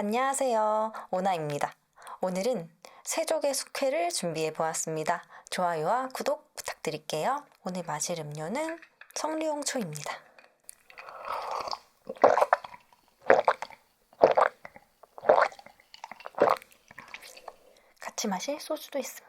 안녕하세요. 오나입니다. 오늘은 세족의 숙회를 준비해 보았습니다. 좋아요와 구독 부탁드릴게요. 오늘 마실 음료는 성류홍초입니다. 같이 마실 소주도 있습니다.